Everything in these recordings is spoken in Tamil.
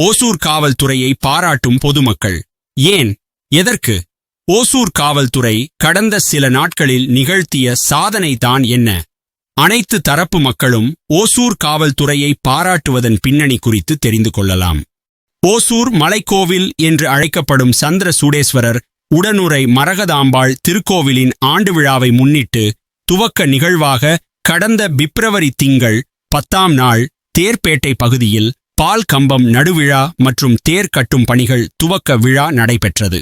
ஓசூர் காவல்துறையை பாராட்டும் பொதுமக்கள். ஏன்? எதற்கு? ஓசூர் காவல்துறை கடந்த சில நாட்களில் நிகழ்த்திய சாதனை தான் என்ன? அனைத்து தரப்பு மக்களும் ஓசூர் காவல்துறையை பாராட்டுவதன் பின்னணி குறித்து தெரிந்து கொள்ளலாம். ஓசூர் மலைக்கோவில் என்று அழைக்கப்படும் சந்திர சூடேஸ்வரர் உடனுரை மரகதாம்பாள் திருக்கோவிலின் ஆண்டு விழாவை முன்னிட்டு துவக்க நிகழ்வாக கடந்த பிப்ரவரி திங்கள் பத்தாம் நாள் தேர்பேட்டை பகுதியில் பால் கம்பம் நடுவிழா மற்றும் தேர் கட்டும் பணிகள் துவக்க விழா நடைபெற்றது.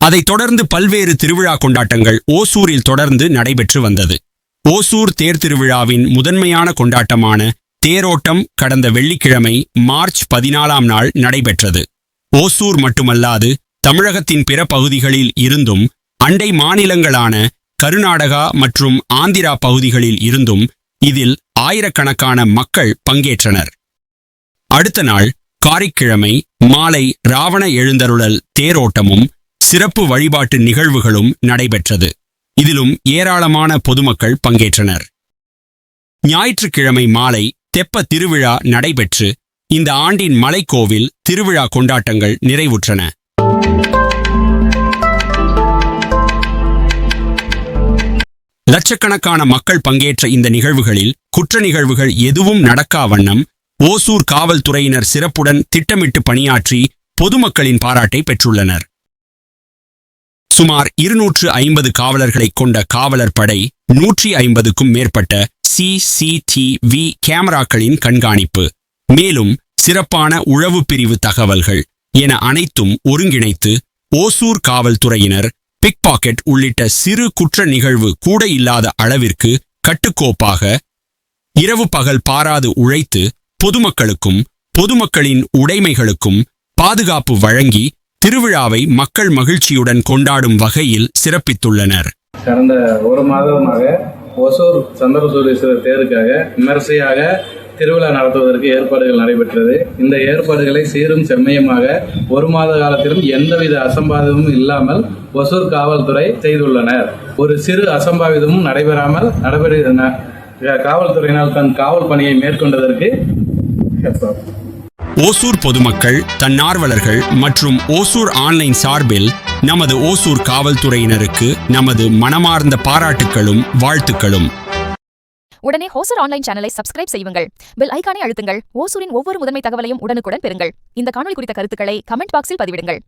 அதைத் தொடர்ந்து பல்வேறு திருவிழா கொண்டாட்டங்கள் ஓசூரில் தொடர்ந்து நடைபெற்று வந்தது. ஓசூர் தேர் திருவிழாவின் முதன்மையான கொண்டாட்டமான தேரோட்டம் கடந்த வெள்ளிக்கிழமை மார்ச் பதினாலாம் நாள் நடைபெற்றது. ஓசூர் மட்டுமல்லாது தமிழகத்தின் பிற பகுதிகளில் இருந்தும் அண்டை மாநிலங்களான கருநாடகா மற்றும் ஆந்திரா பகுதிகளில் இருந்தும் இதில் ஆயிரக்கணக்கான மக்கள் பங்கேற்றனர். அடுத்த நாள் காரிக்கிழமை மாலை ராவண எழுந்தருளல் தேரோட்டமும் சிறப்பு வழிபாட்டு நிகழ்வுகளும் நடைபெற்றது. இதிலும் ஏராளமான பொதுமக்கள் பங்கேற்றனர். ஞாயிற்றுக்கிழமை மாலை தெப்ப திருவிழா நடைபெற்று இந்த ஆண்டின் மலைக்கோவில் திருவிழா கொண்டாட்டங்கள் நிறைவுற்றன. லட்சக்கணக்கான மக்கள் பங்கேற்ற இந்த நிகழ்வுகளில் குற்ற நிகழ்வுகள் எதுவும் நடக்கா வண்ணம் ஓசூர் காவல்துறையினர் சிறப்புடன் திட்டமிட்டு பணியாற்றி பொதுமக்களின் பாராட்டை பெற்றுள்ளனர். சுமார் இருநூற்று ஐம்பது காவலர்களைக் கொண்ட காவலர் படை நூற்றி ஐம்பதுக்கும் மேற்பட்ட சிசிடிவி கேமராக்களின் கண்காணிப்பு. மேலும் சிறப்பான உழவு பிரிவு தகவல்கள் என அனைத்தும் ஒருங்கிணைத்து ஓசூர் காவல்துறையினர் பிக் பாக்கெட் உள்ளிட்ட சிறு குற்ற நிகழ்வு கூட இல்லாத அளவிற்கு கட்டுக்கோப்பாக இரவு பகல் பாராது உழைத்து பொதுமக்களுக்கும் பொதுமக்களின் உடைமைகளுக்கும் பாதுகாப்பு வழங்கி திருவிழாவை மக்கள் மகிழ்ச்சியுடன் கொண்டாடும் வகையில் சிறப்பித்துள்ளனர். கடந்த ஒரு மாதமாக ஒசூர் சந்திரசூரீஸ்வரர் தேருக்காக விமரிசையாக திருவிழா நடத்துவதற்கு ஏற்பாடுகள் நடைபெற்றது. இந்த ஏற்பாடுகளை சீரும் செம்மையுமாக ஒரு மாத காலத்திலும் எந்தவித அசம்பாவிதமும் இல்லாமல் ஒசூர் காவல்துறை செய்துள்ளனர். ஒரு சிறு அசம்பாவிதமும் நடைபெறாமல் நடைபெறுகின்றன. காவல்துறையினால் தன் காவல் பணியை மேற்கொண்டதற்கு ஓசூர் பொதுமக்கள் தன்னார்வலர்கள் மற்றும் ஓசூர் ஆன்லைன் சார்பில் நமது ஓசூர் காவல்துறையினருக்கு நமது மனமார்ந்த பாராட்டுக்களும் வாழ்த்துக்களும். உடனே ஹோசர் ஆன்லைன் சேனலை சப்ஸ்கிரைப் செய்யுங்கள். பெல் ஐகானை அழுத்துங்கள். ஓசூரின் ஒவ்வொரு முதன்மை தகவலையும் உடனுக்குடன் பெறுங்கள். இந்த காணொலி குறித்த கருத்துக்களை கமெண்ட் பாக்ஸில் பதிவிடுங்கள்.